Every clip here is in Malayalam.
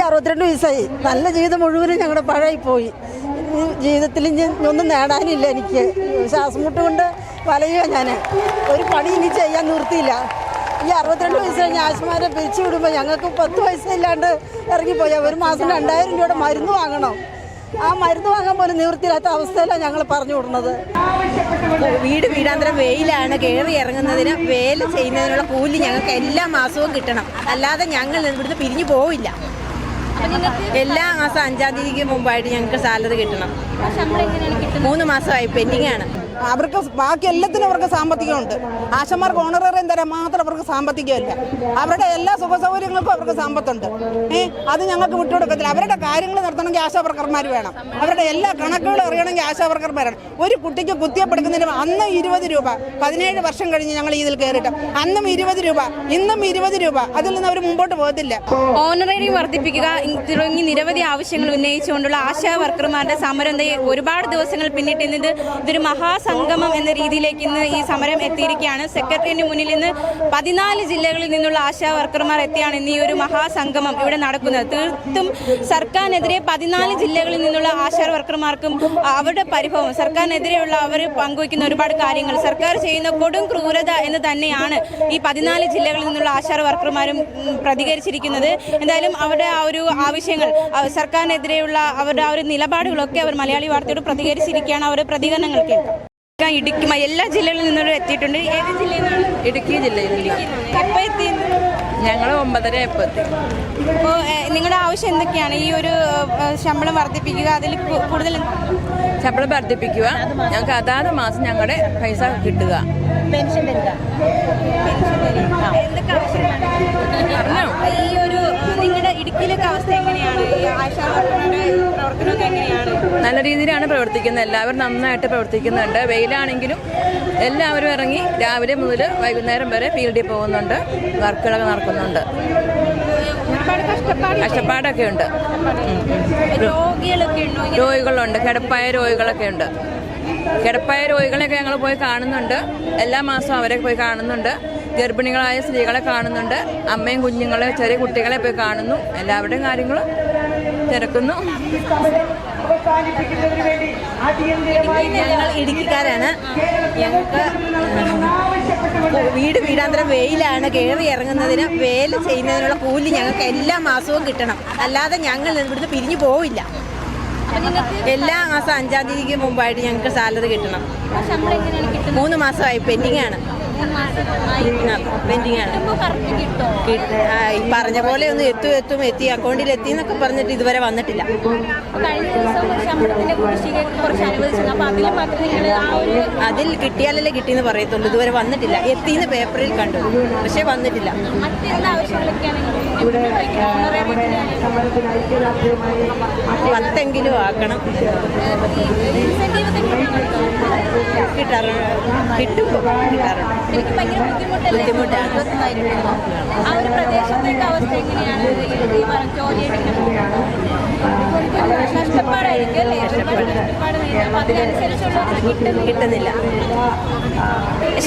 എനിക്ക് അറുപത്തിരണ്ട് വയസ്സായി. നല്ല ജീവിതം മുഴുവനും ഞങ്ങളുടെ പഴയ പോയി ജീവിതത്തിൽ ഇനി ഒന്നും നേടാനില്ല എനിക്ക്. ശ്വാസം മുട്ട് കൊണ്ട് വലയുക ഞാൻ ഒരു പണി ഇനി ചെയ്യാൻ നിർത്തിയില്ല ഈ അറുപത്തിരണ്ട് വയസ്സ് കഴിഞ്ഞ് ആശുമാരെ പിരിച്ചു വിടുമ്പോൾ ഞങ്ങൾക്ക് പത്ത് വയസ്സില്ലാണ്ട് ഇറങ്ങിപ്പോയി. ഒരു മാസം രണ്ടായിരം രൂപയുടെ മരുന്ന് വാങ്ങണം. ആ മരുന്ന് വാങ്ങാൻ പോലും നിവൃത്തിയില്ലാത്ത അവസ്ഥയിലാണ് ഞങ്ങൾ പറഞ്ഞു വിടുന്നത്. വീട് വീടാന്തരം വെയിലാണ്. കയറി ഇറങ്ങുന്നതിന് വേല ചെയ്യുന്നതിനുള്ള കൂലി ഞങ്ങൾക്ക് എല്ലാ മാസവും കിട്ടണം. അല്ലാതെ ഞങ്ങൾ ഇവിടുന്ന് പിരിഞ്ഞു പോവില്ല. എല്ലാ മാസം അഞ്ചാം തീയതിക്ക് മുമ്പായിട്ട് ഞങ്ങൾക്ക് സാലറി കിട്ടണം. മൂന്ന് മാസമായി പെൻഡിങ് ആണ് അവർക്ക് ബാക്കി എല്ലാത്തിനും അവർക്ക് സാമ്പത്തികമുണ്ട്. ആശമാർക്ക് ഓണറേറിയം തരാൻ മാത്രം അവർക്ക് സാമ്പത്തികമില്ല. അവരുടെ എല്ലാ സുഖ സൗകര്യങ്ങൾക്കും അവർക്ക് സമ്പത്തുണ്ട്. ഏ അത് ഞങ്ങൾക്ക് വിട്ടുകൊടുക്കത്തില്ല. അവരുടെ കാര്യങ്ങൾ നടത്തണമെങ്കിൽ ആശാവർക്കർമാർ വേണം. അവരുടെ എല്ലാ കണക്കുകളും അറിയണമെങ്കിൽ ആശാവർക്കർമാരാണ്. ഒരു കുട്ടിക്ക് കുത്തിയപ്പെടുക്കുന്നതിന് അന്ന് ഇരുപത് രൂപ പതിനേഴ് വർഷം കഴിഞ്ഞ് ഞങ്ങൾ ഇതിൽ കയറിയിട്ട്. അന്നും ഇരുപത് രൂപ ഇന്നും ഇരുപത് രൂപ. അതിൽ നിന്ന് അവർ മുമ്പോട്ട് പോകത്തില്ല. ഓണറേറിയം വർദ്ധിപ്പിക്കുക തുടങ്ങി നിരവധി ആവശ്യങ്ങൾ ഉന്നയിച്ചുകൊണ്ടുള്ള ആശാ വർക്കർമാരുടെ സമരം ഒരുപാട് ദിവസങ്ങൾ പിന്നിട്ട് ഇതൊരു മഹാസ മഹാസംഗമം എന്ന രീതിയിലേക്ക് ഇന്ന് ഈ സമരം എത്തിയിരിക്കുകയാണ്. സെക്രട്ടറിയറ്റിന് മുന്നിൽ ഇന്ന് പതിനാല് ജില്ലകളിൽ നിന്നുള്ള ആശാ വർക്കർമാർ എത്തിയാണ് ഇന്ന് ഈ ഒരു മഹാസംഗമം ഇവിടെ നടക്കുന്നത്. തീർത്തും സർക്കാരിനെതിരെ പതിനാല് ജില്ലകളിൽ നിന്നുള്ള ആശാ വർക്കർമാർക്കും അവരുടെ പരിഭവം സർക്കാരിനെതിരെയുള്ള അവർ പങ്കുവയ്ക്കുന്ന ഒരുപാട് കാര്യങ്ങൾ സർക്കാർ ചെയ്യുന്ന കൊടും ക്രൂരത എന്ന് തന്നെയാണ് ഈ പതിനാല് ജില്ലകളിൽ നിന്നുള്ള ആശാ വർക്കർമാരും പ്രതികരിച്ചിരിക്കുന്നത്. എന്തായാലും അവരുടെ ആ ഒരു ആവശ്യങ്ങൾ സർക്കാരിനെതിരെയുള്ള അവരുടെ ആ ഒരു നിലപാടുകളൊക്കെ അവർ മലയാളി വാർത്തയോട് പ്രതികരിച്ചിരിക്കുകയാണ്. അവരുടെ പ്രതികരണങ്ങൾ കേൾക്കാം. ഇടുക്കി എല്ലാ ജില്ലകളിൽ നിന്നും എത്തിയിട്ടുണ്ട്. ഏത് ജില്ലയിൽ നിന്നാണ്? ഇടുക്കി ജില്ലയിൽ എപ്പോൾ എത്തി? ഞങ്ങൾ ഒമ്പതര എപ്പോൾ എത്തി. അപ്പോൾ നിങ്ങളുടെ ആവശ്യം എന്തൊക്കെയാണ്? ഈ ഒരു ശമ്പളം വർദ്ധിപ്പിക്കുക അതിൽ കൂടുതൽ ശമ്പളം വർദ്ധിപ്പിക്കുക. ഞങ്ങൾക്ക് അതാത് മാസം ഞങ്ങളുടെ പൈസ കിട്ടുക. പെൻഷൻ തരിക. എന്തൊക്കെ ഈ ഒരു നിങ്ങളുടെ അവസ്ഥ എങ്ങനെയാണ്? ഈ പ്രവർത്തനമൊക്കെ എങ്ങനെയാണ്? നല്ല രീതിയിലാണ് പ്രവർത്തിക്കുന്നത്. എല്ലാവരും നന്നായിട്ട് പ്രവർത്തിക്കുന്നുണ്ട്. വെയിലാണെങ്കിലും എല്ലാവരും ഇറങ്ങി രാവിലെ മുതൽ വൈകുന്നേരം വരെ ഫീൽഡിൽ പോകുന്നുണ്ട്. വർക്കുകളൊക്കെ നടക്കുന്നുണ്ട്. കഷ്ടപ്പാടൊക്കെ ഉണ്ട്. രോഗികളൊക്കെ ഉണ്ടോ രോഗികളുണ്ട്. കിടപ്പായ രോഗികളൊക്കെ ഉണ്ട്. കിടപ്പായ രോഗികളെയൊക്കെ ഞങ്ങൾ പോയി കാണുന്നുണ്ട്. എല്ലാ മാസവും അവരെ പോയി കാണുന്നുണ്ട്. ഗർഭിണികളായ സ്ത്രീകളെ കാണുന്നുണ്ട്. അമ്മയും കുഞ്ഞുങ്ങളെ ചെറിയ കുട്ടികളെ പോയി കാണുന്നു. എല്ലാവരുടെയും കാര്യങ്ങൾ തിരക്കുന്നു. ഞങ്ങൾ ഇടുക്കിക്കാരാണ്. ഞങ്ങൾക്ക് വീട് വീടാന്തരം വെയിലാണ്. കയറി ഇറങ്ങുന്നതിന് വേല ചെയ്യുന്നതിനുള്ള കൂലി ഞങ്ങൾക്ക് എല്ലാ മാസവും കിട്ടണം. അല്ലാതെ ഞങ്ങൾ ഇവിടുന്ന് പിരിഞ്ഞു പോവില്ല. എല്ലാ മാസം അഞ്ചാം തീയതിക്ക് മുമ്പായിട്ട് ഞങ്ങൾക്ക് സാലറി കിട്ടണം. മൂന്ന് മാസമായി പെൻഡിങ് ആണ് പെൻഡിങ് ആണ് പറഞ്ഞ പോലെ ഒന്ന് എത്തും എത്തും എത്തി അക്കൗണ്ടിൽ എത്തി. എന്നൊക്കെ പറഞ്ഞിട്ട് ഇതുവരെ വന്നിട്ടില്ല അതിൽ കിട്ടിയാലല്ലേ കിട്ടിയെന്ന് പറയത്തുള്ളൂ ഇതുവരെ വന്നിട്ടില്ല. എത്തിന്ന് പേപ്പറിൽ കണ്ടു പക്ഷെ വന്നിട്ടില്ല. പത്തെങ്കിലും ആക്കണം. കിട്ടാറുണ്ട് കിട്ടും കിട്ടാറുണ്ട്. എനിക്ക് ഭയങ്കര ബുദ്ധിമുട്ടല്ലേ? ബുദ്ധിമുട്ടാണ്. ആ ഒരു പ്രദേശത്തേക്ക് അവസ്ഥ എങ്ങനെയാണ്? ഈ അല്ലേ? ഒരുപാട് നേരിടും. അതിനനുസരിച്ചുള്ള കിട്ടുന്നില്ല കിട്ടുന്നില്ല.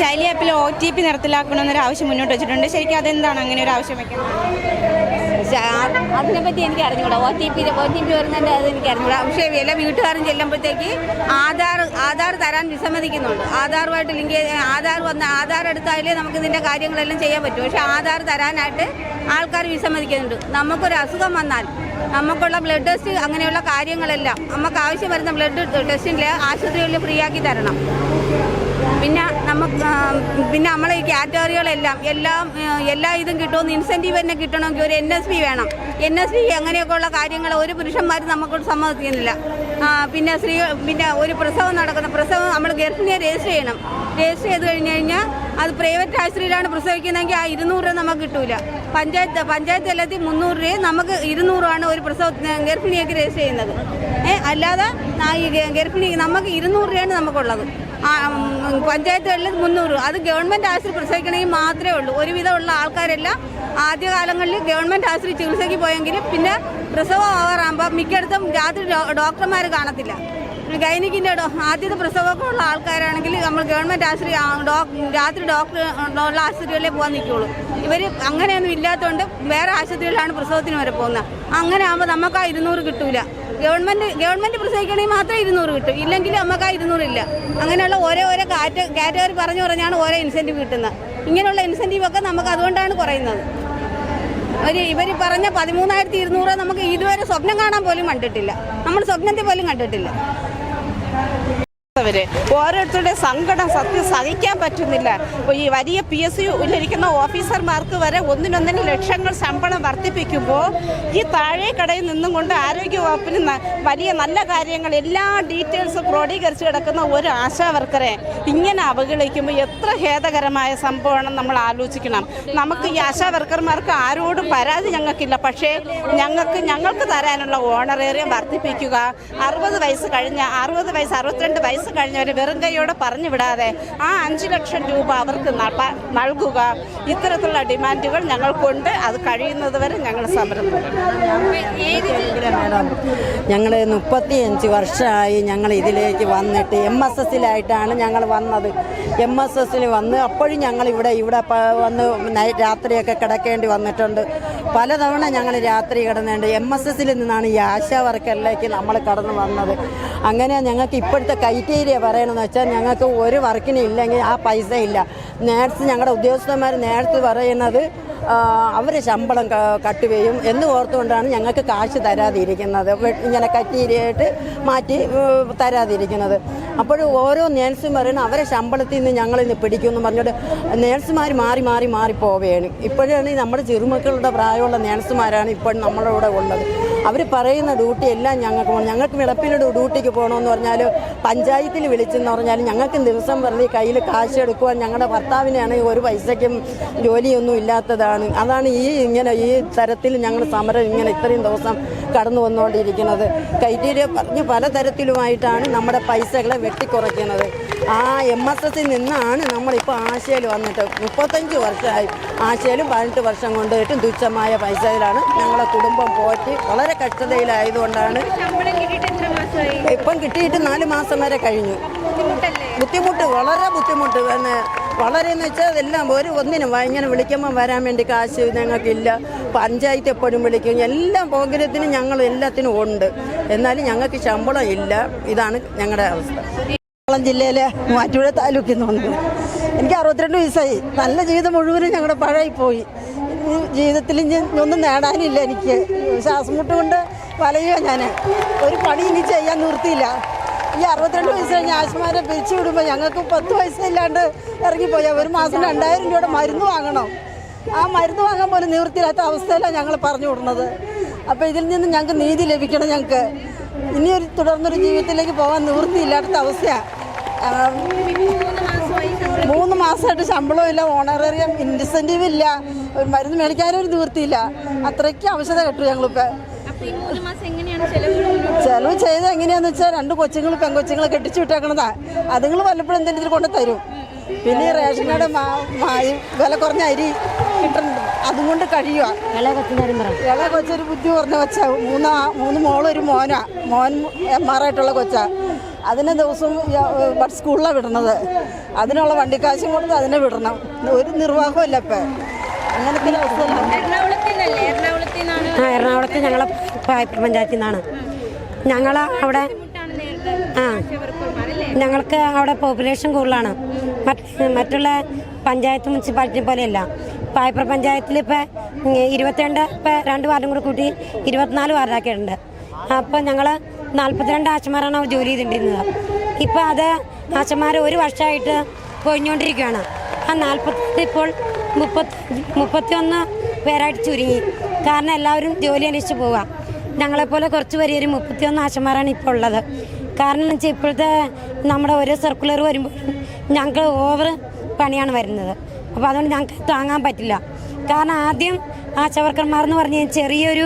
ശൈലി ആപ്പിൽ ഒ ടി പി നിർത്തലാക്കണമെന്നൊരു ആവശ്യം മുന്നോട്ട് വെച്ചിട്ടുണ്ട്. ശരിക്കും അതെന്താണ്? അങ്ങനെ ഒരു ആവശ്യം അതിനെപ്പറ്റി എനിക്ക് അറിഞ്ഞൂടാ. O T P O T P വരുന്നതിന്റെ അത് എനിക്ക് അറിഞ്ഞൂടാ. പക്ഷേ എല്ലാ വീട്ടുകാരും ചെല്ലുമ്പോഴത്തേക്ക് ആധാർ ആധാർ തരാൻ വിസമ്മതിക്കുന്നുണ്ട്. ആധാറുമായിട്ട് ലിങ്ക് ആധാർ വന്ന് ആധാർ എടുത്താലേ നമുക്ക് ഇതിന്റെ കാര്യങ്ങളെല്ലാം ചെയ്യാൻ പറ്റും. പക്ഷേ ആധാർ തരാനായിട്ട് ആൾക്കാർ വിസമ്മതിക്കുന്നുണ്ട്. നമുക്കൊരു അസുഖം വന്നാൽ നമുക്കുള്ള ബ്ലഡ് ടെസ്റ്റ് അങ്ങനെയുള്ള കാര്യങ്ങളെല്ലാം നമുക്ക് ആവശ്യം വരുന്ന ബ്ലഡ് ടെസ്റ്റിന്റെ ആശുപത്രികളിൽ ഫ്രീ ആക്കി തരണം. പിന്നെ നമുക്ക് പിന്നെ നമ്മളെ ഈ കാറ്റഗറികളെല്ലാം എല്ലാം എല്ലാ ഇതും കിട്ടുമെന്ന് ഇൻസെന്റീവ് തന്നെ കിട്ടണമെങ്കിൽ ഒരു എൻ എസ് പി വേണം. എൻ എസ് പി അങ്ങനെയൊക്കെയുള്ള കാര്യങ്ങൾ ഒരു പുരുഷന്മാർ നമുക്കോട് സമ്മതിക്കുന്നില്ല. പിന്നെ സ്ത്രീ പിന്നെ ഒരു പ്രസവം നടക്കുന്ന പ്രസവം നമ്മൾ ഗർഭിണിയെ രജിസ്റ്റർ ചെയ്യണം. രജിസ്റ്റർ ചെയ്ത് കഴിഞ്ഞ് കഴിഞ്ഞാൽ അത് പ്രൈവറ്റ് ആശുപത്രിയിലാണ് പ്രസവിക്കുന്നതെങ്കിൽ ആ ഇരുന്നൂറ് രൂപ നമുക്ക് കിട്ടൂല. പഞ്ചായത്ത് പഞ്ചായത്ത് തലത്തിൽ മുന്നൂറ് രൂപ നമുക്ക് ഇരുന്നൂറാണ് ഒരു പ്രസവ ഗർഭിണിയൊക്കെ രജിസ്റ്റർ ചെയ്യുന്നത്. ഏ അല്ലാതെ ഗർഭിണി നമുക്ക് ഇരുന്നൂറ് രൂപയാണ് നമുക്കുള്ളത്. പഞ്ചായത്തുകളിൽ മുന്നൂറ്. അത് ഗവൺമെന്റ് ആശുപത്രി പ്രസവിക്കണമെങ്കിൽ മാത്രമേ ഉള്ളൂ. ഒരുവിധമുള്ള ആൾക്കാരെല്ലാം ആദ്യകാലങ്ങളിൽ ഗവൺമെന്റ് ആശുപത്രി ചികിത്സയ്ക്ക് പോയെങ്കിലും പിന്നെ പ്രസവം ആവാറാകുമ്പോൾ മിക്കയിടത്തും രാത്രി ഡോക്ടർമാർ കാണത്തില്ല. ഗൈനിക്കിന്റെ ആദ്യത്തെ പ്രസവമൊക്കെ ഉള്ള ആൾക്കാരാണെങ്കിൽ നമ്മൾ ഗവൺമെന്റ് ആശുപത്രി രാത്രി ഡോക്ടർ ഉള്ള ആശുപത്രികളിലേ പോകാൻ നിൽക്കുള്ളൂ ഇവർ അങ്ങനെയൊന്നും ഇല്ലാത്തതുകൊണ്ട് വേറെ ആശുപത്രികളിലാണ് പ്രസവത്തിന് വരെ പോകുന്നത് അങ്ങനെ ആകുമ്പോൾ നമുക്ക് ആ ഇരുന്നൂറ് കിട്ടൂല. ഗവൺമെന്റ് ഗവൺമെന്റ് പ്രസവിക്കണമെങ്കിൽ മാത്രമേ ഇരുന്നൂറ് കിട്ടും. ഇല്ലെങ്കിൽ നമുക്ക് ആ ഇരുന്നൂറില്ല അങ്ങനെയുള്ള ഓരോ ഓരോ കാറ്റ കാറ്റഗറി പറഞ്ഞു പറഞ്ഞാണ് ഓരോ ഇൻസെന്റീവ് കിട്ടുന്നത് ഇങ്ങനെയുള്ള ഇൻസെന്റീവ് ഒക്കെ നമുക്ക് അതുകൊണ്ടാണ് കുറയുന്നത്. ഒരു ഇവർ പറഞ്ഞ പതിമൂന്നായിരത്തി ഇരുന്നൂറ് നമുക്ക് ഇതുവരെ സ്വപ്നം കാണാൻ പോലും കണ്ടിട്ടില്ല. നമ്മൾ സ്വപ്നത്തെ പോലും കണ്ടിട്ടില്ല. Gracias. അവർ ഓരോരുത്തരുടെ സങ്കടം സത്യം സഹിക്കാൻ പറ്റുന്നില്ല. ഈ വലിയ പി എസ് സിയിലിരിക്കുന്ന ഓഫീസർമാർക്ക് വരെ ഒന്നിനൊന്നിന് ലക്ഷങ്ങൾ ശമ്പളം വർദ്ധിപ്പിക്കുമ്പോൾ ഈ താഴെ കടയിൽ നിന്നും കൊണ്ട് ആരോഗ്യവകുപ്പിന് വലിയ നല്ല കാര്യങ്ങൾ എല്ലാ ഡീറ്റെയിൽസും ക്രോഡീകരിച്ച് കിടക്കുന്ന ഒരു ആശാ വർക്കറെ ഇങ്ങനെ അവഗണിക്കുമ്പോൾ എത്ര ഖേദകരമായ സംഭവമാണ് നമ്മൾ ആലോചിക്കണം. നമുക്ക് ഈ ആശാ വർക്കർമാർക്ക് ആരോടും പരാതി ഞങ്ങൾക്കില്ല. പക്ഷേ ഞങ്ങൾക്ക് ഞങ്ങൾക്ക് തരാനുള്ള ഓണറേറിയം വർദ്ധിപ്പിക്കുക. അറുപത് വയസ്സ് കഴിഞ്ഞ അറുപത് വയസ്സ് അറുപത്തിരണ്ട് വയസ്സ് കഴിഞ്ഞവർ വെറും കൈയോടെ പറഞ്ഞു വിടാതെ ആ അഞ്ച് ലക്ഷം രൂപ അവർക്ക് നൽകുക. ഇത്തരത്തിലുള്ള ഡിമാൻഡുകൾ ഞങ്ങൾക്കുണ്ട്. അത് കഴിയുന്നത് വരെ ഞങ്ങൾ സമരം ഞങ്ങൾ മുപ്പത്തിയഞ്ച് വർഷമായി ഞങ്ങൾ ഇതിലേക്ക് വന്നിട്ട് എം എസ് എസിലായിട്ടാണ് ഞങ്ങൾ വന്നത്. എം എസ് എസിൽ വന്ന് അപ്പോഴും ഞങ്ങൾ ഇവിടെ ഇവിടെ വന്ന് രാത്രിയൊക്കെ കിടക്കേണ്ടി വന്നിട്ടുണ്ട്. പലതവണ ഞങ്ങൾ രാത്രി കിടന്നുണ്ട്. എം എസ് എസിൽ നിന്നാണ് ഈ ആശാ വർക്കറിലേക്ക് നമ്മൾ കടന്നു വന്നത്. അങ്ങനെ ഞങ്ങൾക്ക് ഇപ്പോഴത്തെ ക്രൈറ്റീരിയ പറയണമെന്ന് വെച്ചാൽ ഞങ്ങൾക്ക് ഒരു വർക്കിന് ഇല്ലെങ്കിൽ ആ പൈസ ഇല്ല. നേഴ്സ് ഞങ്ങളുടെ ഉദ്യോഗസ്ഥന്മാർ നേഴ്സ് പറയുന്നത് അവർ ശമ്പളം കട്ട് കട്ടുകയും എന്ന് ഓർത്തുകൊണ്ടാണ് ഞങ്ങൾക്ക് കാശ് തരാതിരിക്കുന്നത്. ഇങ്ങനെ കറ്റീരിയായിട്ട് മാറ്റി തരാതിരിക്കുന്നത്. അപ്പോൾ ഓരോ നേഴ്സും പറയുന്നത് അവരെ ശമ്പളത്തിൽ നിന്ന് ഞങ്ങളിന്ന് പിടിക്കുമെന്ന് പറഞ്ഞിട്ട് നേഴ്സുമാർ മാറി മാറി മാറി പോവുകയാണ്. ഇപ്പോഴാണ് നമ്മുടെ ചെറുമക്കളുടെ പ്രായമുള്ള നേഴ്സുമാരാണ് ഇപ്പോൾ നമ്മളിവിടെ ഉള്ളത്. അവർ പറയുന്ന ഡ്യൂട്ടി എല്ലാം ഞങ്ങൾക്ക് ഞങ്ങൾക്ക് വിളപ്പിലൂടെ ഡ്യൂട്ടിക്ക് പോകണമെന്ന് പറഞ്ഞാൽ പഞ്ചായത്തിൽ വിളിച്ചെന്ന് പറഞ്ഞാൽ ഞങ്ങൾക്ക് ദിവസം വെറുതെ കയ്യിൽ കാശ് എടുക്കുവാൻ ഞങ്ങളുടെ ഭർത്താവിനാണെങ്കിൽ ഒരു പൈസയ്ക്കും ജോലിയൊന്നും ഇല്ലാത്തതാണ്. അതാണ് ഈ ഇങ്ങനെ ഈ തരത്തിൽ ഞങ്ങൾ സമരം ഇങ്ങനെ ഇത്രയും ദിവസം കടന്നു വന്നുകൊണ്ടിരിക്കുന്നത്. ക്രൈറ്റീരിയ പറഞ്ഞ് പലതരത്തിലുമായിട്ടാണ് നമ്മുടെ പൈസകളെ വെട്ടിക്കുറയ്ക്കുന്നത്. ആ എം എസ് എസിൽ നിന്നാണ് നമ്മളിപ്പോൾ ആശയിൽ വന്നിട്ട് മുപ്പത്തഞ്ച് വർഷമായി. ആശയിലും പതിനെട്ട് വർഷം കൊണ്ട് ഏറ്റവും തുച്ഛമായ പൈസയിലാണ് ഞങ്ങളെ കുടുംബം പോറ്റി വളരെ കഷ്ടതയിലായതുകൊണ്ടാണ് ഇപ്പം കിട്ടിയിട്ട് നാല് മാസം വരെ കഴിഞ്ഞു. ബുദ്ധിമുട്ട് വളരെ ബുദ്ധിമുട്ട്. വളരെ എന്ന് വെച്ചാൽ അതെല്ലാം ഒരു ഒന്നിനും ഇങ്ങനെ വിളിക്കുമ്പോൾ വരാൻ വേണ്ടി കാശ് ഞങ്ങൾക്കില്ല. പഞ്ചായത്ത് എപ്പോഴും വിളിക്കും. എല്ലാ പോകരത്തിനും ഞങ്ങൾ എല്ലാത്തിനും ഉണ്ട്. എന്നാലും ഞങ്ങൾക്ക് ശമ്പളം ഇല്ല. ഇതാണ് ഞങ്ങളുടെ അവസ്ഥ. എറണാകുളം ജില്ലയിലെ മൂവാറ്റുപുഴ താലൂക്കിൽ നിന്ന് വന്നത്. എനിക്ക് അറുപത്തിരണ്ട് വയസ്സായി. നല്ല ജീവിതം മുഴുവനും ഞങ്ങളുടെ പഴയി പോയി ജീവിതത്തിൽ ഇനി ഒന്നും നേടാനില്ല എനിക്ക്. ശ്വാസം മുട്ട് കൊണ്ട് വലയുക ഞാൻ ഒരു പണി ഇനി ചെയ്യാൻ നിർത്തിയില്ല ഈ അറുപത്തിരണ്ട് വയസ്സ് കഴിഞ്ഞ ആശുമാരെ പിരിച്ചു വിടുമ്പോൾ ഞങ്ങൾക്ക് പത്ത് വയസ്സില്ലാണ്ട് ഇറങ്ങിപ്പോയാൽ ഒരു മാസം രണ്ടായിരം രൂപയുടെ മരുന്ന് വാങ്ങണം. ആ മരുന്ന് വാങ്ങാൻ പോലും നിവൃത്തിയില്ലാത്ത അവസ്ഥയിലാണ് ഞങ്ങൾ പറഞ്ഞു വിടുന്നത്. അപ്പോൾ ഇതിൽ നിന്ന് ഞങ്ങൾക്ക് നീതി ലഭിക്കണം ഞങ്ങൾക്ക്. ഇനിയൊരു തുടർന്നൊരു ജീവിതത്തിലേക്ക് പോകാൻ നിവൃത്തിയില്ലാത്ത അവസ്ഥയാണ് മൂന്ന് മാസമായിട്ട് ശമ്പളവും ഇല്ല ഓണറേറിയം ഇൻസെന്റീവ് ഇല്ല ഒരു മരുന്ന് മേടിക്കാനും ഒരു നിവൃത്തിയില്ല. അത്രയ്ക്ക് ആവശ്യത കെട്ടു ഞങ്ങളിപ്പോൾ അപ്പൊ ഈ മൂന്ന് മാസം എങ്ങനെയാണ് ചെലവുകൾ? മുന്നോട്ട് ചെലവ് ചെയ്ത് എങ്ങനെയാന്ന് വെച്ചാൽ രണ്ട് കൊച്ചുങ്ങൾ പെങ്കൊച്ചുങ്ങൾ കെട്ടിച്ചു വിട്ടേക്കണതാ. അതുങ്ങൾ വല്ലപ്പോഴും എന്തെങ്കിലും കൊണ്ട് തരും. പിന്നെ റേഷൻ കാർഡ് വില കുറഞ്ഞ അരി കിട്ടുന്നുണ്ട് അതും കൊണ്ട് കഴിയുക ഇളയ കൊച്ചൊരു ബുദ്ധി കുറഞ്ഞ കൊച്ചാ. മൂന്നാ മൂന്ന് മോളൊരു ഒരു മോനാ. മോൻ എം ആർ ആയിട്ടുള്ള കൊച്ചാ. അതിനെ ദിവസവും സ്കൂളിലാണ് വിടണത്. അതിനുള്ള വണ്ടിക്കാശും കൊടുത്ത് അതിനെ വിടണം. ഒരു നിർവാഹമല്ല ഇപ്പം. അങ്ങനത്തെ എറണാകുളത്ത് ആ ഞങ്ങളെ പഞ്ചായത്തിൽ നിന്നാണ്. ഞങ്ങൾ അവിടെ ആ ഞങ്ങൾക്ക് അവിടെ പോപ്പുലേഷൻ കൂടുതലാണ്. മറ്റുള്ള പഞ്ചായത്ത് മുനിസിപ്പാലിറ്റി പോലെയല്ല. പായ്പ പഞ്ചായത്തിൽ ഇപ്പം ഇരുപത്തിരണ്ട് ഇപ്പം രണ്ട് വാർഡും കൂടി കൂട്ടി ഇരുപത്തിനാല് വാർഡാക്കിയിട്ടുണ്ട്. അപ്പോൾ ഞങ്ങൾ നാൽപ്പത്തിരണ്ട് ആശമാരാണ് അവർ ജോലി ചെയ്തിട്ടിരുന്നത്. ഇപ്പോൾ അത് ആശമാർ ഒരു വർഷമായിട്ട് കൊഴിഞ്ഞുകൊണ്ടിരിക്കുകയാണ് ആ നാൽപ്പത്തി ഇപ്പോൾ മുപ്പത്തി മുപ്പത്തിയൊന്ന് പേരായിട്ട് ചുരുങ്ങി. കാരണം എല്ലാവരും ജോലി അന്വേഷിച്ച് പോവുക ഞങ്ങളെപ്പോലെ കുറച്ച് പേര് മുപ്പത്തിയൊന്ന് ആശമാരാണ് ഇപ്പോൾ ഉള്ളത്. കാരണം എന്ന് വെച്ചാൽ ഇപ്പോഴത്തെ നമ്മുടെ ഓരോ സർക്കുലർ വരുമ്പോൾ ഞങ്ങൾക്ക് ഓവർ പണിയാണ് വരുന്നത്. അപ്പോൾ അതുകൊണ്ട് ഞങ്ങൾക്ക് താങ്ങാൻ പറ്റില്ല. കാരണം ആദ്യം ആശാവർക്കർമാർ എന്ന് പറഞ്ഞ ചെറിയൊരു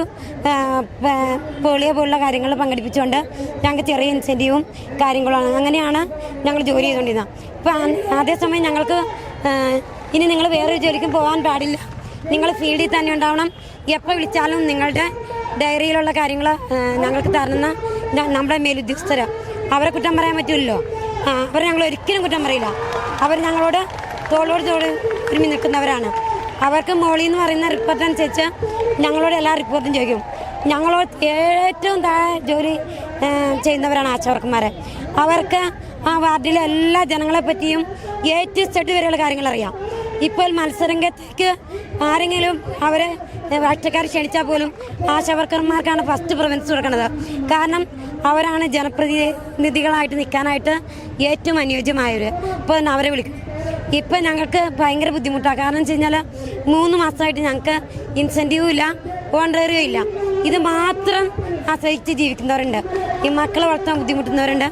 പോളിയോ പോലുള്ള കാര്യങ്ങൾ പങ്കെടുപ്പിച്ചുകൊണ്ട് ഞങ്ങൾക്ക് ചെറിയ ഇൻസെന്റീവും കാര്യങ്ങളുമാണ്. അങ്ങനെയാണ് ഞങ്ങൾ ജോലി ചെയ്തുകൊണ്ടിരുന്നത്. ഇപ്പം അതേസമയം ഞങ്ങൾക്ക് ഇനി നിങ്ങൾ വേറൊരു ജോലിക്കും പോകാൻ പാടില്ല. നിങ്ങൾ ഫീൽഡിൽ തന്നെ ഉണ്ടാവണം. എപ്പോൾ വിളിച്ചാലും നിങ്ങളുടെ ഡയറിയിലുള്ള കാര്യങ്ങൾ ഞങ്ങൾക്ക് തരുന്ന നമ്മുടെ മേലുദ്യോഗസ്ഥർ അവരെ കുറ്റം പറയാൻ പറ്റില്ലല്ലോ അവർ ഞങ്ങൾ ഒരിക്കലും കുറ്റം പറയില്ല. അവർ ഞങ്ങളോട് തോളോട് തോട് ഒരുമി നിൽക്കുന്നവരാണ്. അവർക്ക് മോളി എന്ന് പറയുന്ന റിപ്പോർട്ട് അനുസരിച്ച് ഞങ്ങളോട് എല്ലാ റിപ്പോർട്ടും ചോദിക്കും. ഞങ്ങളോട് ഏറ്റവും താഴെ ജോലി ചെയ്യുന്നവരാണ് ആശാവർക്കന്മാർ അവർക്ക് ആ വാർഡിലെ എല്ലാ ജനങ്ങളെ പറ്റിയും എ ടു വരെയുള്ള കാര്യങ്ങൾ അറിയാം. ഇപ്പോൾ മത്സരരംഗത്തേക്ക് ആരെങ്കിലും അവരെ രാഷ്ട്രീയക്കാർ ക്ഷണിച്ചാൽ പോലും ആശാവർക്കർമാർക്കാണ് ഫസ്റ്റ് പ്രിഫറൻസ് കൊടുക്കുന്നത് കാരണം അവരാണ് ജനപ്രതിനിധികളായിട്ട് നിൽക്കാനായിട്ട് ഏറ്റവും അനുയോജ്യമായവർ അപ്പോൾ അവരെ വിളിക്കും. ഇപ്പം ഞങ്ങൾക്ക് ഭയങ്കര ബുദ്ധിമുട്ടാണ്. കാരണം വെച്ച് കഴിഞ്ഞാൽ മൂന്ന് മാസമായിട്ട് ഞങ്ങൾക്ക് ഇൻസെന്റീവും ഇല്ല കോൺട്രറിയും ഇല്ല. ഇത് മാത്രം ആശ്രയിച്ച് ജീവിക്കുന്നവരുണ്ട്. ഈ മക്കളെ വളർത്താൻ ബുദ്ധിമുട്ടുന്നവരുണ്ട്.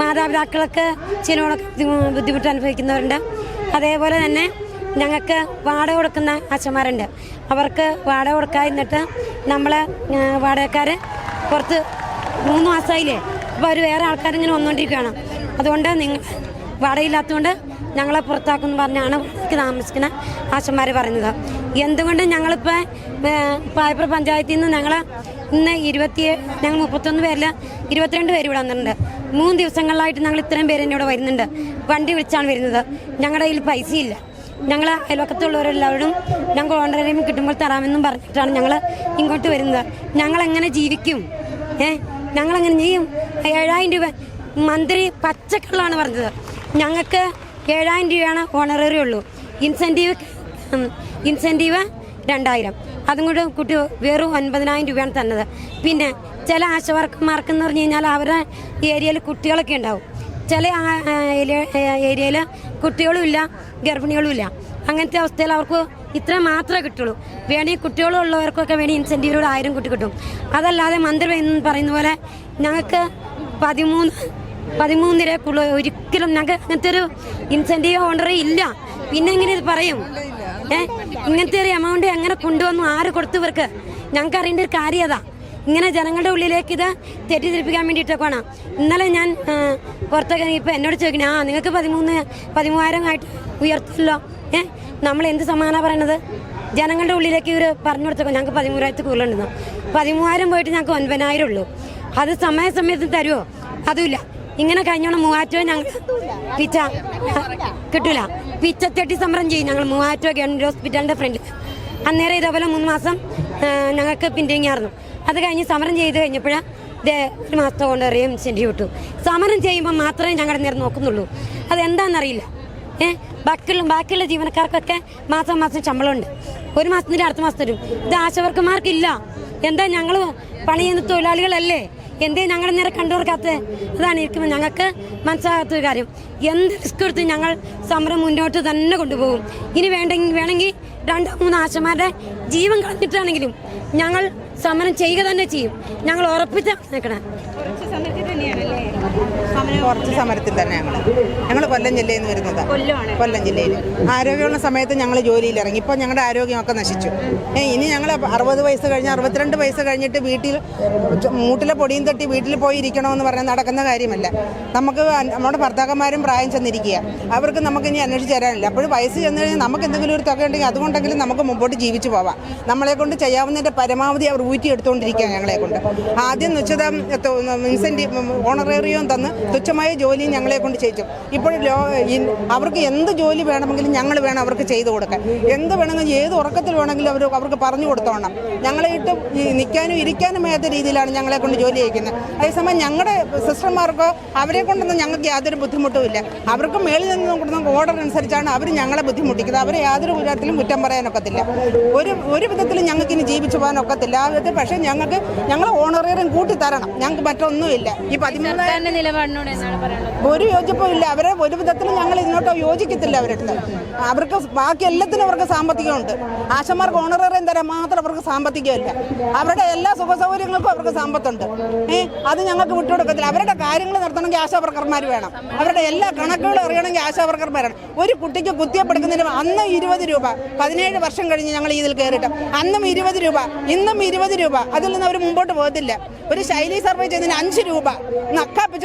മാതാപിതാക്കൾക്ക് ചിലവണക്ക് ബുദ്ധിമുട്ട് അനുഭവിക്കുന്നവരുണ്ട്. അതേപോലെ തന്നെ ഞങ്ങൾക്ക് വാടക കൊടുക്കുന്ന അച്ഛന്മാരുണ്ട്. അവർക്ക് വാടക കൊടുക്കാതിരുന്നിട്ട് നമ്മളെ വാടകക്കാർ പുറത്ത് മൂന്ന് മാസമായില്ലേ? അപ്പോൾ അവർ വേറെ ആൾക്കാരിങ്ങനെ വന്നുകൊണ്ടിരിക്കുകയാണ് അതുകൊണ്ട് നിങ്ങൾ വാടകയില്ലാത്തതുകൊണ്ട് ഞങ്ങളെ പുറത്താക്കുമെന്ന് പറഞ്ഞാണ് താമസിക്കുന്ന ആശന്മാർ പറയുന്നത്. എന്തുകൊണ്ട് ഞങ്ങളിപ്പോൾ പായപ്പുറ പഞ്ചായത്തിൽ നിന്ന് ഞങ്ങൾ ഇന്ന് ഇരുപത്തി ഞങ്ങൾ മുപ്പത്തൊന്ന് പേരിൽ ഇരുപത്തിരണ്ട് പേര് ഇവിടെ വന്നിട്ടുണ്ട്. മൂന്ന് ദിവസങ്ങളിലായിട്ട് ഞങ്ങൾ ഇത്രയും പേര് ഇവിടെ വരുന്നുണ്ട്. വണ്ടി വിളിച്ചാണ് വരുന്നത്. ഞങ്ങളുടെ കയ്യിൽ പൈസയില്ല ഞങ്ങൾ അയൽവക്കത്തുള്ളവരെല്ലാവരും ഞങ്ങൾ ഓണറേറിയം കിട്ടുമ്പോൾ തരാമെന്നും പറഞ്ഞിട്ടാണ് ഞങ്ങൾ ഇങ്ങോട്ട് വരുന്നത്. ഞങ്ങളെങ്ങനെ ജീവിക്കും? ഏ ഞങ്ങളെങ്ങനെ ചെയ്യും? ഏഴായിരം രൂപ മന്ത്രി പച്ചക്കള്ളാണ് പറഞ്ഞത്. ഞങ്ങൾക്ക് ഏഴായിരം രൂപയാണ് ഓണററി ഉള്ളൂ ഇൻസെന്റീവ് ഇൻസെന്റീവ് രണ്ടായിരം. അതും കൂടെ കുട്ടി വെറും ഒൻപതിനായിരം രൂപയാണ് തന്നത്. പിന്നെ ചില ആശവർക്കന്മാർക്ക് എന്ന് പറഞ്ഞു കഴിഞ്ഞാൽ അവരുടെ ഏരിയയിൽ കുട്ടികളൊക്കെ ഉണ്ടാവും. ചില ഏരിയയിൽ കുട്ടികളും ഇല്ല ഗർഭിണികളും ഇല്ല. അങ്ങനത്തെ അവസ്ഥയിൽ അവർക്ക് ഇത്ര മാത്രമേ കിട്ടുള്ളൂ. വേണമെങ്കിൽ കുട്ടികളുള്ളവർക്കൊക്കെ വേണ്ടി ഇൻസെന്റീവിലൂടെ ആയിരം കുട്ടി കിട്ടും. അതല്ലാതെ മന്ത്രി പറയുന്ന പോലെ ഞങ്ങൾക്ക് പതിമൂന്ന് പതിമൂന്ന് രൂപക്കുള്ള ഒരിക്കലും ഞങ്ങൾക്ക് അങ്ങനത്തെ ഒരു ഇൻസെന്റീവ് ഓണറേ ഇല്ല. പിന്നെ എങ്ങനെ ഇത് പറയും? ഏ? ഇങ്ങനത്തെ ഒരു എമൗണ്ട് എങ്ങനെ കൊണ്ടുവന്നു? ആര് കൊടുത്തു ഇവർക്ക്? ഞങ്ങൾക്ക് അറിയേണ്ട ഒരു കാര്യം ഇങ്ങനെ ജനങ്ങളുടെ ഉള്ളിലേക്ക് ഇത് തെറ്റിദ്ധരിപ്പിക്കാൻ വേണ്ടിയിട്ടൊക്കെയാണ്. ഇന്നലെ ഞാൻ പുറത്തൊക്കെ ഇപ്പം എന്നോട് ചോദിക്കണേ ആ നിങ്ങൾക്ക് പതിമൂന്ന് പതിമൂവായിരം ആയിട്ട് ഉയർത്തല്ലോ? ഏ? നമ്മൾ എന്ത് സമാന പറയണത്? ജനങ്ങളുടെ ഉള്ളിലേക്ക് ഇവർ പറഞ്ഞു കൊടുത്തപ്പോൾ ഞങ്ങൾക്ക് പതിമൂവായിരത്തി കൂടുതലുണ്ടെന്നു. പതിമൂവായിരം പോയിട്ട് ഞങ്ങൾക്ക് ഒൻപതിനായിരം ഉള്ളൂ. അത് സമയസമയത്ത് തരുമോ അതുമില്ല. ഇങ്ങനെ കഴിഞ്ഞോണം മൂവാറ്റുപ ഞങ്ങൾ പിച്ച. കിട്ടൂല. പിച്ചത്തെട്ടി സമരം ചെയ്യും ഞങ്ങൾ മൂവാറ്റുപ ഗവൺമെന്റ് ഹോസ്പിറ്റലിന്റെ ഫ്രണ്ടിൽ അന്നേരം ഇതേപോലെ മൂന്ന് മാസം ഞങ്ങൾക്ക് പിന്തിങ്ങിയായിരുന്നു അത് കഴിഞ്ഞ് സമരം ചെയ്ത് കഴിഞ്ഞപ്പോഴാണ് ദേ ഒരു മാസത്തെ കൊണ്ട് അറിയാം ഇൻസെന്റീവ് വിട്ടു. സമരം ചെയ്യുമ്പോൾ മാത്രമേ ഞങ്ങളുടെ നേരം നോക്കുന്നുള്ളൂ. അതെന്താണെന്നറിയില്ല ഏഹ് ബാക്കിയുള്ള ബാക്കിയുള്ള ജീവനക്കാർക്കൊക്കെ മാസം മാസം ശമ്പളമുണ്ട്. ഒരു മാസത്തിന്റെ അടുത്ത മാസം തരും ഇത് ആശവർക്കന്മാർക്കില്ല. എന്താ ഞങ്ങൾ പണി ചെയ്യുന്ന തൊഴിലാളികളല്ലേ? എന്തേ ഞങ്ങളുടെ നേരെ കണ്ടുകൊടുക്കാത്തത്? അതാണ് ഇരിക്കുമ്പോൾ ഞങ്ങൾക്ക് മനസ്സിലാകാത്ത ഒരു കാര്യം. എന്ത് റിസ്ക് എടുത്ത് ഞങ്ങൾ സമരം മുന്നോട്ട് തന്നെ കൊണ്ടുപോകും? ഇനി വേണ്ടെങ്കിൽ വേണമെങ്കിൽ രണ്ടോ മൂന്നോ ആശമാരുടെ ജീവൻ കളഞ്ഞിട്ടാണെങ്കിലും ഞങ്ങൾ സമരം ചെയ്യുക തന്നെ ചെയ്യും. ഞങ്ങൾ ഉറപ്പിച്ച നിൽക്കണേ കുറച്ച് സമരത്തിൽ തന്നെ ഞങ്ങൾ ഞങ്ങൾ കൊല്ലം ജില്ലയിൽ നിന്ന് വരുന്നതാണ് കൊല്ലം ജില്ലയിൽ ആരോഗ്യമുള്ള സമയത്ത് ഞങ്ങൾ ജോലിയിൽ ഇറങ്ങി ഇപ്പോൾ ഞങ്ങളുടെ ആരോഗ്യമൊക്കെ നശിച്ചു. ഇനി ഞങ്ങൾ അറുപത് വയസ്സ് കഴിഞ്ഞ് അറുപത്തിരണ്ട് വയസ്സ് കഴിഞ്ഞിട്ട് വീട്ടിൽ മൂട്ടിലെ പൊടിയും തട്ടി വീട്ടിൽ പോയി ഇരിക്കണമെന്ന് പറഞ്ഞാൽ നടക്കുന്ന കാര്യമല്ല. നമുക്ക് നമ്മുടെ ഭർത്താക്കന്മാരും പ്രായം ചെന്നിരിക്കുക അവർക്ക് നമുക്ക് ഇനി അന്വേഷിച്ച് തരാനില്ല. അപ്പോൾ വയസ്സ് ചെന്ന് കഴിഞ്ഞാൽ നമുക്ക് എന്തെങ്കിലും ഒരു തുക ഉണ്ടെങ്കിൽ അതുകൊണ്ടെങ്കിലും നമുക്ക് മുമ്പോട്ട് ജീവിച്ചു പോവാം. നമ്മളെ കൊണ്ട് ചെയ്യാവുന്നതിന്റെ പരമാവധി അവർ ഊറ്റി എടുത്തുകൊണ്ടിരിക്കുക ഞങ്ങളെ കൊണ്ട്. ആദ്യം നിശ്ചിത ഇൻസെന്റീവ് ഓണറേറിയം തന്ന് തുച്ഛമായ ജോലിയും ഞങ്ങളെ കൊണ്ട് ചെയ്യിച്ചു. ഇപ്പോൾ അവർക്ക് എന്ത് ജോലി വേണമെങ്കിലും ഞങ്ങൾ വേണം അവർക്ക് ചെയ്തു കൊടുക്കാൻ. എന്ത് വേണമെങ്കിലും ഏത് ഉറക്കത്തിൽ വേണമെങ്കിലും അവർ അവർക്ക് പറഞ്ഞു കൊടുത്തോണം. ഞങ്ങളെ ഇട്ട് ഈ നിൽക്കാനും ഇരിക്കാനും മേത്ത രീതിയിലാണ് ഞങ്ങളെ കൊണ്ട് ജോലി ചെയ്യിക്കുന്നത്. അതേസമയം ഞങ്ങളുടെ സിസ്റ്റർമാർക്കോ അവരെ കൊണ്ടൊന്നും ഞങ്ങൾക്ക് യാതൊരു ബുദ്ധിമുട്ടുമില്ല അവർക്ക് മേളിൽ നിന്ന് കൊടുക്കുന്ന ഓർഡർ അനുസരിച്ചാണ് അവർ ഞങ്ങളെ ബുദ്ധിമുട്ടിക്കുന്നത്. അവരെ യാതൊരു വിധത്തിലും കുറ്റം പറയാനൊക്കത്തില്ല. ഒരു ഒരു വിധത്തിലും ഞങ്ങൾക്ക് ഇനി ജീവിച്ചു പോകാനൊക്കത്തില്ല ആ വിധത്തിൽ പക്ഷേ ഞങ്ങൾക്ക് ഞങ്ങൾ ഓണറേറിയം കൂട്ടി തരണം ഞങ്ങൾക്ക് മറ്റൊന്നുമില്ല. ഈ പതിമൂന്നായിരം സർക്കാരിന്റെ നിലപാടിനോട് എന്താണ് പറയാനുള്ളത്? ഒരു യോജിപ്പും ഇല്ല. അവരെ ഒരു വിധത്തിലും ഞങ്ങൾ ഇങ്ങോട്ടോ യോജിക്കത്തില്ല അവരുടെ അവർക്ക് ബാക്കി എല്ലാത്തിനും അവർക്ക് സാമ്പത്തികമുണ്ട്. ആശമാർക്ക് ഓണറേറിയം തരാൻ മാത്രം അവർക്ക് സാമ്പത്തികമില്ല. അവരുടെ എല്ലാ സുഖ സൗകര്യങ്ങൾക്കും അവർക്ക് സമ്പത്തുണ്ട്. ഏഹ് അത് ഞങ്ങൾക്ക് വിട്ടുകൊടുക്കത്തില്ല അവരുടെ കാര്യങ്ങൾ നടത്തണമെങ്കിൽ ആശാവർക്കർമാർ വേണം. അവരുടെ എല്ലാ കണക്കുകളും അറിയണമെങ്കിൽ ആശാവർക്കർമാരാണ് ഒരു കുട്ടിക്ക് കുത്തിയപ്പെടുക്കുന്നതിന് അന്ന് ഇരുപത് രൂപ. പതിനേഴ് വർഷം കഴിഞ്ഞ് ഞങ്ങൾ ഇതിൽ കയറിയിട്ട്. അന്നും ഇരുപത് രൂപ. ഇന്നും ഇരുപത് രൂപ. അതിൽ നിന്ന് അവർ മുമ്പോട്ട് പോകത്തില്ല. ഒരു ശൈലി സർവേ ചെയ്തതിന് അഞ്ച് രൂപ.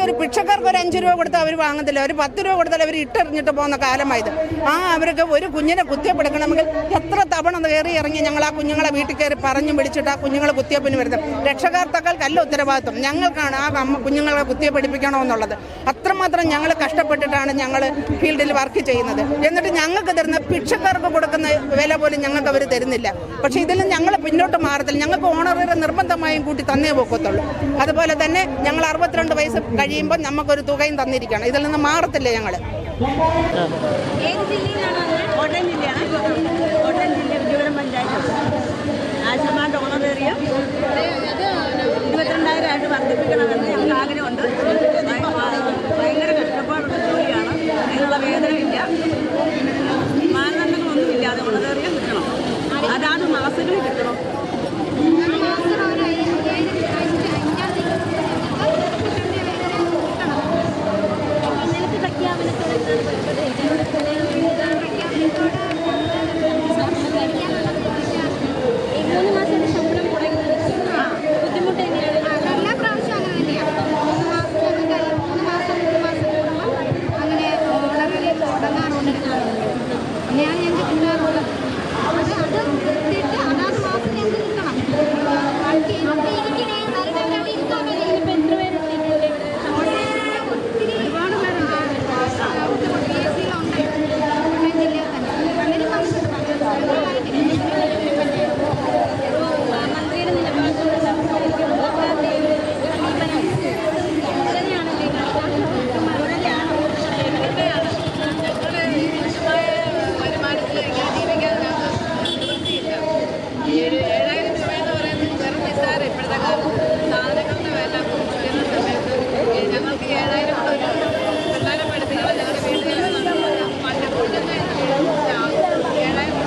ഒരു ഭിക്ഷക്കാർക്ക് ഒരു അഞ്ച് രൂപ കൊടുത്താൽ അവർ വാങ്ങത്തില്ല. ഒരു പത്ത് രൂപ കൊടുത്താൽ അവർ ഇട്ടെറിഞ്ഞിട്ട് പോകുന്ന കാലമായത്. ആ അവർക്ക് ഒരു കുഞ്ഞിനെ കുത്തിയപ്പെടുക്കണമെങ്കിൽ എത്ര തവണ കയറി ഇറങ്ങി ഞങ്ങൾ ആ കുഞ്ഞുങ്ങളെ വീട്ടിൽ കയറി പറഞ്ഞു പിടിച്ചിട്ട് ആ കുഞ്ഞുങ്ങളെ കുത്തിയപ്പിന് വരുന്നത്. രക്ഷകർത്താക്കൾക്കല്ല ഉത്തരവാദിത്വം. ഞങ്ങൾക്കാണ് ആ കുഞ്ഞുങ്ങളെ കുത്തിയപ്പിടിപ്പിക്കണമെന്നുള്ളത്. അത്രമാത്രം ഞങ്ങൾ കഷ്ടപ്പെട്ടിട്ടാണ് ഞങ്ങൾ ഫീൽഡിൽ വർക്ക് ചെയ്യുന്നത്. എന്നിട്ട് ഞങ്ങൾക്ക് തരുന്ന ഭിക്ഷക്കാർക്ക് കൊടുക്കുന്ന വില പോലും ഞങ്ങൾക്ക് അവർ തരുന്നില്ല. പക്ഷേ ഇതിൽ ഞങ്ങൾ പിന്നോട്ട് മാറത്തില്ല. ഞങ്ങൾക്ക് ഓണറേറെ നിർബന്ധമായും കൂട്ടി തന്നേ പോക്കത്തുള്ളൂ. അതുപോലെ തന്നെ ഞങ്ങൾ അറുപത്തിരണ്ട് വയസ്സ് കഴിയുമ്പോൾ നമുക്കൊരു തുകയും തന്നിരിക്കണം. ഇതിൽ നിന്ന് മാറത്തില്ല ഞങ്ങൾ ആയിട്ട് കഷ്ടപ്പാടുള്ള കിട്ടണം. അതാണ് മാസങ്ങളിൽ കിട്ടണം മൂന്ന് മാസത്തെ ശമ്പളം മുടങ്ങുന്നത് ബുദ്ധിമുട്ട് തന്നെയാണ് എല്ലാ പ്രാവശ്യവും അങ്ങനെ തന്നെയാണ് മൂന്ന് മാസം മൂന്ന് മാസം മൂന്ന് മാസം കൂടുമ്പോൾ അങ്ങനെ വളരെ തുടങ്ങാറുണ്ട് അങ്ങനെയാണ് ഞങ്ങൾക്ക് കിട്ടാറുള്ളത് അത് അത് എടുത്തിട്ട് അതാത് മാസം ഞങ്ങൾക്ക് കിട്ടണം ബാക്കി അവിടെ ഇരിക്കണേ നല്ല അവിടെ ഇരുത്താൻ മതി ഇപ്പം എത്ര പേരുണ്ട് ഒത്തിരി ഒരുപാട് പേരുണ്ട് പി എസ് സിയിലുണ്ട് കോട്ടയം ജില്ലയിൽ തന്നെ പലരും മന്ത്രിയുടെ നിലപാടുകൾ സംസാരിക്കുന്നത് ഞങ്ങൾക്ക് ഏഴായിരം പിള്ളേരെ പഠിപ്പിക്കണം ഞങ്ങളുടെ വീട്ടിൽ പണ്ട് ഏഴായിരം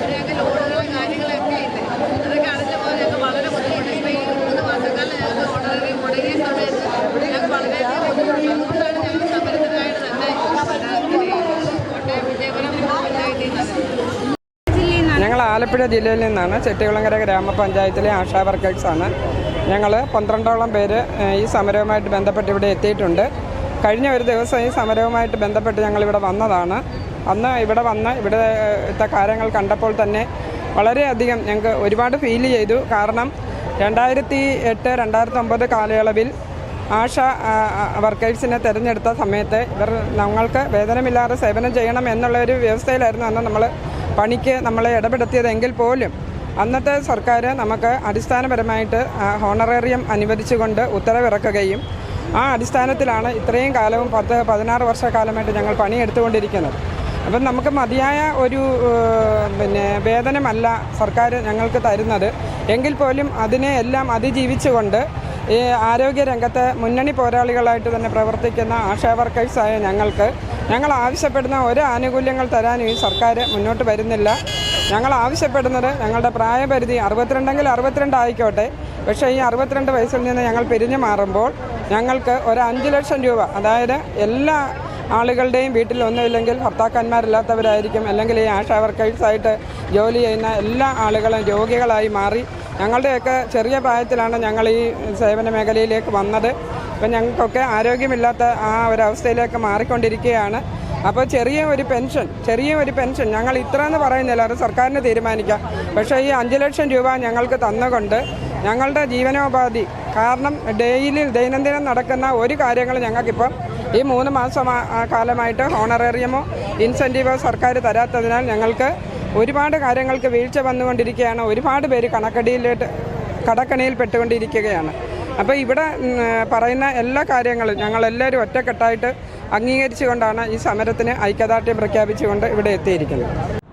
രൂപയൊക്കെ ലോണുകളും കാര്യങ്ങളൊക്കെ ഇല്ലേ അതൊക്കെ അടച്ച പോലെ ഞങ്ങൾക്ക് വളരെ ബുദ്ധിമുട്ട് ഇപ്പം ഈ മൂന്ന് മാസക്കാലം ഞങ്ങൾക്ക് ഓണററി മുടങ്ങിയ സമയത്ത് ഞങ്ങൾക്ക് വളരെയധികം ബുദ്ധിമുട്ട് അതുകൊണ്ടാണ് ഞങ്ങൾ സമരത്തിനായിട്ട് തന്നെ കോട്ടയം വിജയപുരം പഞ്ചായത്തിൽ നിന്ന് ഞങ്ങൾ ആലപ്പുഴ ജില്ലയിൽ നിന്നാണ് ചെട്ടികുളങ്ങര ഗ്രാമപഞ്ചായത്തിലെ ആശാ വർക്കേഴ്സാണ് ഞങ്ങൾ പന്ത്രണ്ടോളം പേര് ഈ സമരവുമായിട്ട് ബന്ധപ്പെട്ട് ഇവിടെ എത്തിയിട്ടുണ്ട്. കഴിഞ്ഞ ഒരു ദിവസം ഈ സമരവുമായിട്ട് ബന്ധപ്പെട്ട് ഞങ്ങൾ ഇവിടെ വന്നതാണ്. അന്ന് ഇവിടെ വന്ന് ഇവിടുത്തെ കാര്യങ്ങൾ കണ്ടപ്പോൾ തന്നെ വളരെയധികം ഞങ്ങൾക്ക് ഒരുപാട് ഫീൽ ചെയ്തു. കാരണം രണ്ടായിരത്തി എട്ട് രണ്ടായിരത്തി ഒമ്പത് കാലയളവിൽ ആശ വർക്കേഴ്സിനെ തിരഞ്ഞെടുത്ത സമയത്ത് ഇവർ ഞങ്ങൾക്ക് വേതനമില്ലാതെ സേവനം ചെയ്യണം എന്നുള്ള ഒരു വ്യവസ്ഥയിലായിരുന്നു അന്ന് നമ്മൾ പണിക്ക് നമ്മളെ ഇടപെടുത്തിയതെങ്കിൽ പോലും അന്നത്തെ സർക്കാർ നമുക്ക് അടിസ്ഥാനപരമായിട്ട് ഹോണറേറിയം അനുവദിച്ചുകൊണ്ട് ഉത്തരവിറക്കുകയും ആ അടിസ്ഥാനത്തിലാണ് ഇത്രയും കാലവും പത്ത് പതിനാറ് വർഷക്കാലമായിട്ട് ഞങ്ങൾ പണിയെടുത്തുകൊണ്ടിരിക്കുന്നത്. അപ്പം നമുക്ക് മതിയായ ഒരു പിന്നെ വേതനമല്ല സർക്കാർ ഞങ്ങൾക്ക് തരുന്നത്. എങ്കിൽ പോലും അതിനെ എല്ലാം അതിജീവിച്ചുകൊണ്ട് ഈ ആരോഗ്യ രംഗത്ത് മുന്നണി പോരാളികളായിട്ട് തന്നെ പ്രവർത്തിക്കുന്ന ആശാ വർക്കേഴ്സായ ഞങ്ങൾക്ക് ഞങ്ങൾ ആവശ്യപ്പെടുന്ന ഒരു ആനുകൂല്യങ്ങൾ തരാനും ഈ സർക്കാർ മുന്നോട്ട് വരുന്നില്ല. ഞങ്ങൾ ആവശ്യപ്പെടുന്നത് ഞങ്ങളുടെ പ്രായപരിധി അറുപത്തിരണ്ടെങ്കിൽ അറുപത്തിരണ്ട് ആയിക്കോട്ടെ. പക്ഷേ ഈ അറുപത്തിരണ്ട് വയസ്സിൽ നിന്ന് ഞങ്ങൾ പിരിഞ്ഞു മാറുമ്പോൾ ഞങ്ങൾക്ക് ഒരു അഞ്ച് ലക്ഷം രൂപ അതായത് എല്ലാ ആളുകളുടെയും വീട്ടിൽ ഒന്നുമില്ലെങ്കിൽ ഭർത്താക്കന്മാരില്ലാത്തവരായിരിക്കും അല്ലെങ്കിൽ ഈ ആശാ വർക്കേഴ്സായിട്ട് ജോലി ചെയ്യുന്ന എല്ലാ ആളുകളും രോഗികളായി മാറി. ഞങ്ങളുടെയൊക്കെ ചെറിയ പ്രായത്തിലാണ് ഞങ്ങൾ ഈ സേവന മേഖലയിലേക്ക് വന്നത്. അപ്പം ഞങ്ങൾക്കൊക്കെ ആരോഗ്യമില്ലാത്ത ആ ഒരവസ്ഥയിലേക്ക് മാറിക്കൊണ്ടിരിക്കുകയാണ്. അപ്പോൾ ചെറിയ ഒരു പെൻഷൻ ചെറിയ ഒരു പെൻഷൻ. ഞങ്ങൾ ഇത്ര എന്ന് പറയുന്നില്ല അത് സർക്കാരിന് തീരുമാനിക്കാം. പക്ഷേ ഈ അഞ്ച് ലക്ഷം രൂപ ഞങ്ങൾക്ക് തന്നുകൊണ്ട് ഞങ്ങളുടെ ജീവനോപാധി കാരണം ഡെയിലി ദൈനംദിനം നടക്കുന്ന ഒരു കാര്യങ്ങൾ ഞങ്ങൾക്കിപ്പം ഈ മൂന്ന് മാസം കാലമായിട്ട് ഹോണറേറിയമോ ഇൻസെന്റീവോ സർക്കാർ തരാത്തതിനാൽ ഞങ്ങൾക്ക് ഒരുപാട് കാര്യങ്ങൾക്ക് വീഴ്ച വന്നുകൊണ്ടിരിക്കുകയാണ്. ഒരുപാട് പേര് കണക്കടിയിലോട്ട് കടക്കണിയിൽ പെട്ടുകൊണ്ടിരിക്കുകയാണ് അപ്പോൾ ഇവിടെ പറയുന്ന എല്ലാ കാര്യങ്ങളും ഞങ്ങളെല്ലാവരും ഒറ്റക്കെട്ടായിട്ട് അംഗീകരിച്ചുകൊണ്ടാണ് ഈ സമരത്തിന് ഐക്യദാർഢ്യം പ്രഖ്യാപിച്ചുകൊണ്ട് ഇവിടെ എത്തിയിരിക്കുന്നത്.